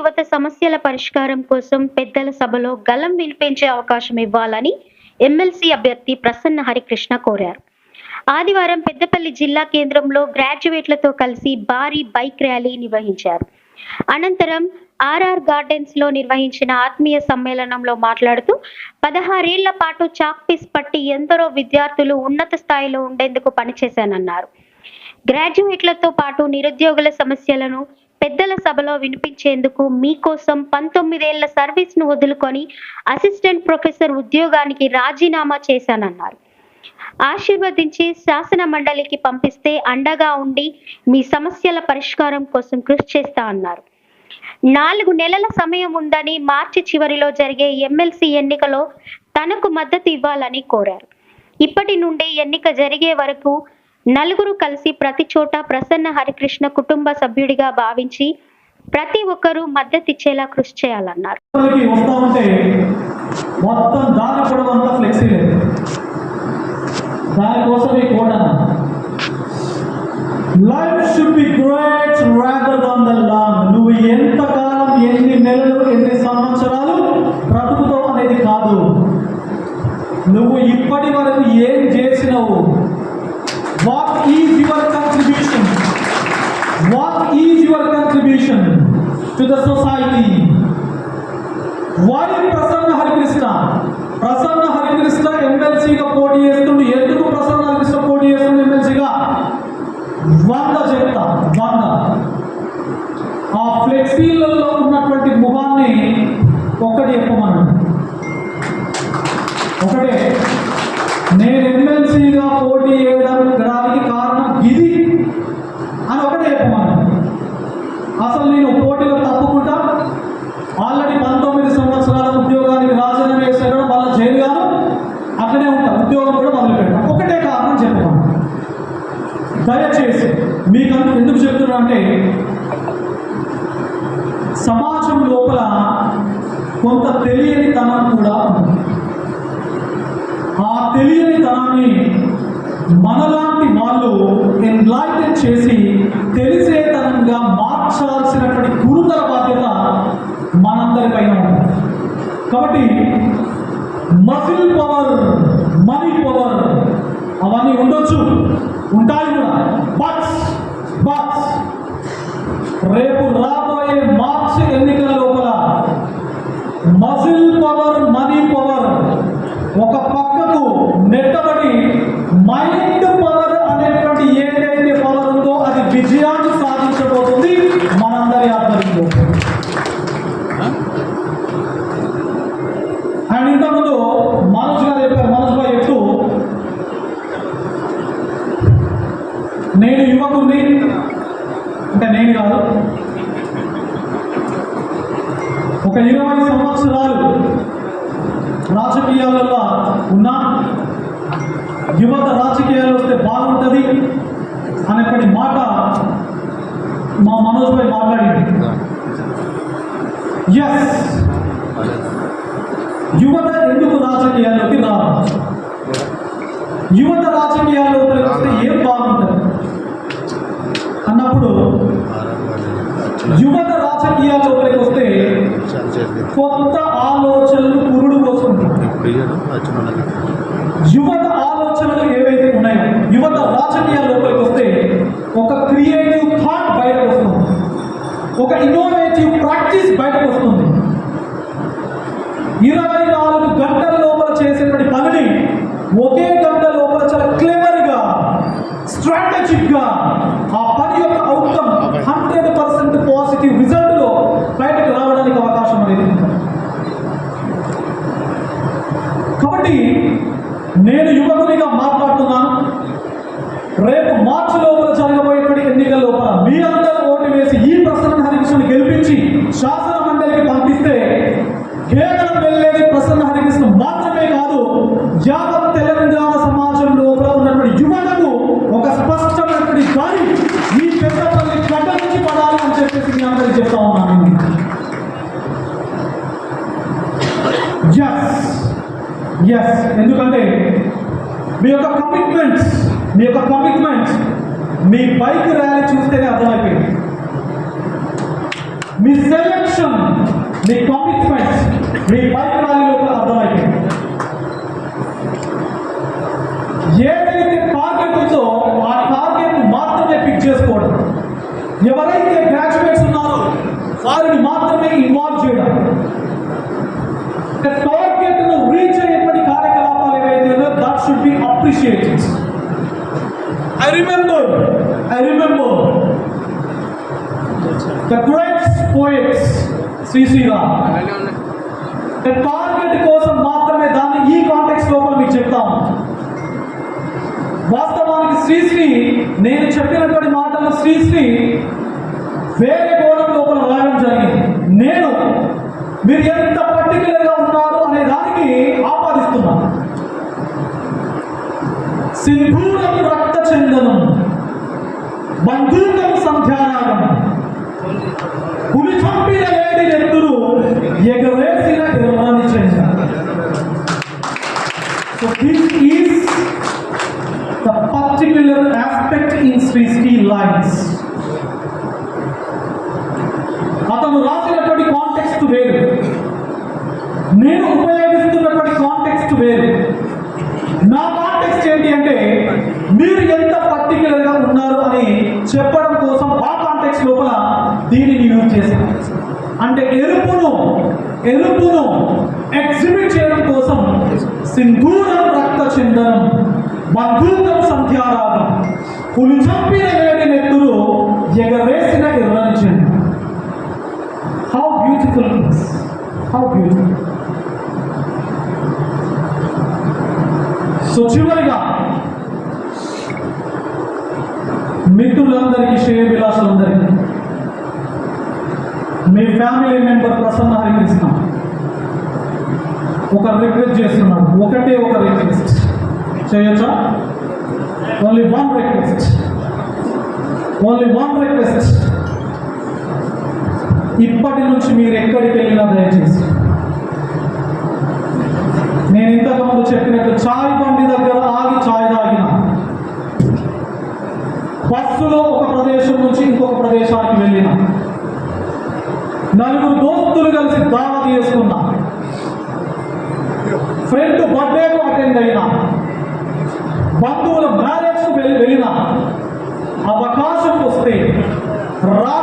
యువత సమస్యల పరిష్కారం కోసం పెద్దల సభలో గలం వినిపించే అవకాశం ఇవ్వాలని ఎమ్మెల్సీ అభ్యర్థి ప్రసన్న హరికృష్ణ కోరారు. ఆదివారం పెద్దపల్లి జిల్లా కేంద్రంలో గ్రాడ్యుయేట్లతో కలిసి భారీ బైక్ ర్యాలీ నిర్వహించారు. అనంతరం ఆర్ఆర్ గార్డెన్స్లో నిర్వహించిన ఆత్మీయ సమ్మేళనంలో మాట్లాడుతూ పదహారేళ్ళ పాటు చాక్పీస్ పట్టి ఎందరో విద్యార్థులు ఉన్నత స్థాయిలో ఉండేందుకు పనిచేశానన్నారు. గ్రాడ్యుయేట్లతో పాటు నిరుద్యోగుల సమస్యలను పెద్దల సభలో వినిపించేందుకు మీకోసం పంతొమ్మిదేళ్ళ సర్వీస్ను వదులుకొని అసిస్టెంట్ ప్రొఫెసర్ ఉద్యోగానికి రాజీనామా చేశానన్నారు. ఆశీర్వదించి శాసన మండలికి పంపిస్తే అండగా ఉండి మీ సమస్యల పరిష్కారం కోసం కృషి చేస్తా అన్నారు. నాలుగు నెలల సమయం ఉందని మార్చి చివరిలో జరిగే ఎమ్మెల్సీ ఎన్నికలో తనకు మద్దతు ఇవ్వాలని కోరారు. ఇప్పటి నుండి ఎన్నిక జరిగే వరకు నలుగురు కలిసి ప్రతి చోట ప్రసన్న హరికృష్ణ కుటుంబ సభ్యుడిగా భావించి ప్రతి ఒక్కరూ మద్దతిచ్చేలా కృషి చేయాలన్నారు. దానికోసం ఈ కోట. What is your contribution to the society వారి ప్రసన్న హరికృష్ణ ప్రసన్న హరికృష్ణ ఎమ్మెల్సీగా పోటీ చేస్తుండు. ఎందుకు ప్రసన్న హరికృష్ణ పోటీ చేస్తుండు ఎమ్మెల్సీగా వంద చెప్తా వంద. ఆ ఫ్లెక్సీలలో ఉన్నటువంటి ముఖాన్ని ఒకటి చెప్పమన్నాడు ఒకటే నేను ఎమ్మెల్సీగా పోటీ చేయడం కారణం ఇది అని ఒకటే చెప్పమన్నాడు అసలు నేను పోటీలో తప్పుకుంటా ఆల్రెడీ పంతొమ్మిది సంవత్సరాల ఉద్యోగానికి రాజీనామా చేశాడు వాళ్ళ జైలు గారు అక్కడే ఉంటా ఉద్యోగం కూడా మొదలు పెట్టాం ఒకటే కారణం చెప్పమన్నాడు దయచేసి మీకు అంత ఎందుకు చెప్తున్నా అంటే సమాజం లోపల కొంత తెలియని తనం కూడా ఉంది. ఆ తెలియని తనాన్ని మనలాంటి వాళ్ళు ఎన్లైటన్ చేసి తెలిసేతనంగా మార్చాల్సినటువంటి గురుతర బాధ్యత మనందరిపైన ఉంది. కాబట్టి మసిల్ పవర్ మనీ పవర్ అవన్నీ ఉండొచ్చు ఉంటాయి కూడా. రేపు రాబోయే మార్చి ఎన్నికల లోపల మజిల్ పవర్ మనీ పవర్ ఒక పక్కకు నెట్టబడి మైండ్ పవర్ అనేటువంటి ఏదైతే పవర్ ఉందో అది విజయాన్ని సాధించబోతుంది. మనందరి ఆధ్వర్యంలో అండ్ ఇంతకుముందు మనోజ్ గారు చెప్పారు మనోజ్ గారు చెప్తూ నేను యువకుని అంటే నేను కాదు ఒక ఇరవై సంవత్సరాలు రాజకీయాలలో ఉన్నా యువత రాజకీయాలు వస్తే బాగుంటుంది అనేటువంటి మాట మా మనోజ్ భాయ్ మాట్లాడింది. ఎస్ యువత ఎందుకు రాజకీయాల్లోకి రావాలి యువత రాజకీయాల్లో వస్తే ఏం బాగుంటుంది? అన్నప్పుడు యువత రాజకీయాల్లోకి వస్తే కొత్త ఆలోచనలు పురుడు పోసుకుంటారు యువత కాబట్టి నేను యువకునిగా మాట్లాడుతున్నాను. రేపు మార్చి లోపల జరగబోయేటువంటి ఎన్నికల లోపల మీరందరూ ఓటు వేసి ఈ ప్రసన్న హరికృష్ణ గెలిపించి శాసన మండలికి పంపిస్తే కేవలం వెళ్ళేది ప్రసన్న హరికృష్ణ మాత్రమే కాదు యావత్ తెలంగాణ ఎస్ ఎందుకంటే మీ యొక్క కమిట్మెంట్ మీ యొక్క కమిట్మెంట్ మీ బైక్ ర్యాలీ చూస్తేనే అర్థమైపోయింది. మీ సెలెక్షన్ మీ కమిట్మెంట్ మీ బైక్ ర్యాలీలో అర్థమైపోయింది ఏదైతే టార్గెట్ ఉందో ఆ టార్గెట్ మాత్రమే పిక్ చేసుకోవడం ఎవరైతే గ్రాడ్యుయేట్స్ ఉన్నారో వారిని మాత్రమే ఇన్వాల్వ్ చేయడం టార్గెట్ను రీచ్ అయ్యేటువంటి కార్యకలాపాలు ఏవైతే ఉన్నాయో that appreciate be I remember I remember the great poets Shri target కోసం మాత్రమే దాన్ని ఈ కాంటెక్స్ లోపల మీకు చెప్తాం. వాస్తవానికి శ్రీశ్రీ నేను చెప్పినటువంటి మాటలు శ్రీశ్రీ వేరే కోణం లోపల రాయడం జరిగింది. నేను మీరు ఎంత పర్టికులర్గా ఉన్నారు సింధూరం రక్త చందనం బంధూకం సంధ్యారాగం పులి చంపిన వేడి నెత్తురు ఎగవేసిన గ్రహాన్ని చెంద so this is the particular aspect in Srishti lines. అతను రాసినటువంటి కాంటెక్స్ట్ వేరు నేను ఉపయోగిస్తున్నటువంటి కాంటెక్స్ట్ వేరు నా కాంటెక్స్ట్ ఏంటి అంటే మీరు ఎంత పర్టికులర్గా ఉన్నారు అని చెప్పడం కోసం ఆ కాంటెక్స్ లోపల దీనిని యూజ్ చేశారు. అంటే ఎరుపును ఎరుపును ఎగ్జిబిట్ చేయడం కోసం సింధూరం రక్త చిందనం బంధూకం సంధ్యారాగం పులి చంపిన వేడి నెత్తులు ఎగవేసిన ఎర్రని హౌ బ్యూటిఫుల్ హౌ బ్యూటిఫుల్ మిత్రులందరికీ శ్రేయభిలాషులందరికీ మీ ఫ్యామిలీ మెంబర్ ప్రసన్న హరికృష్ణ ఒక రిక్వెస్ట్ చేస్తున్నాడు. ఒకటే ఒక రిక్వెస్ట్. చేయొచ్చా? Only one request only one request ఇప్పటి నుంచి మీరు ఎక్కడికి వెళ్ళినా దయచేసి. నేను ఇంతకుముందు చెప్పినట్టు చాయ్ బండి దగ్గర బస్సులో ఒక ప్రదేశం నుంచి ఇంకొక ప్రదేశానికి వెళ్ళిన నలుగురు దోస్తులు కలిసి దాన చేసుకున్నా ఫ్రెండ్ బర్త్డేకు అటెండ్ అయినా. బంధువుల మ్యారేజ్కు వెళ్ళి వెళ్ళిన. అవకాశం వస్తే రా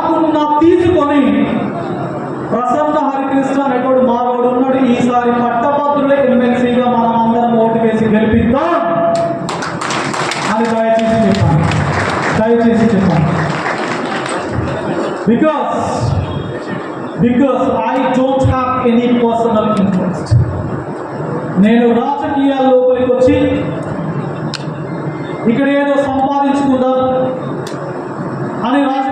Because, because I don't have any personal interest నేను రాజకీయాల లోపలికి వచ్చి ఇక్కడ ఏదో సంపాదించుకుందాం అని రాజ